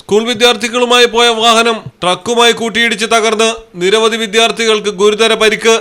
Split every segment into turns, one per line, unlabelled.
School വിദ്യാർത്ഥികളുമായി പോയ വാഹനം ട്രക്കുമായി കൂട്ടിയിടിച്ച് തകർന്ന് നിരവധി വിദ്യാർത്ഥികൾക്ക് ഗുരുതര പരിക്ക്.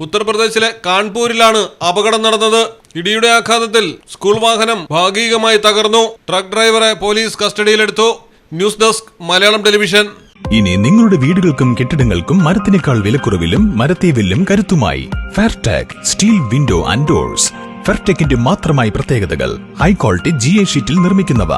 ഉത്തർപ്രദേശിലെ കാൺപൂരിലാണ് അപകടം നടന്നത്. ഇടിയുടെ ആഘാതത്തിൽ സ്കൂൾ വാഹനം ഭാഗികമായി തകർന്നു. ട്രക്ക് ഡ്രൈവറെ പോലീസ് കസ്റ്റഡിയിലെടുത്തു. News desk Malayalam television.
ഇനി നിങ്ങളുടെ വീടുകൾക്കും കെട്ടിടങ്ങൾക്കും മരത്തിനേക്കാൾ വിലക്കുറവിലും മരത്തെ വില്ലും കരുത്തുമായി Fairtag steel window and doors ഫെർടെക്കിന്റെ മാത്രമായി പ്രത്യേകതകൾ. ഹൈ ക്വാളിറ്റി ജി എ ഷീറ്റിൽ നിർമ്മിക്കുന്നവ.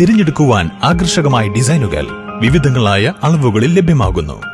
തിരഞ്ഞെടുക്കുവാൻ ആകർഷകമായ ഡിസൈനുകൾ. വിവിധങ്ങളായ അളവുകളിൽ ലഭ്യമാകുന്നു.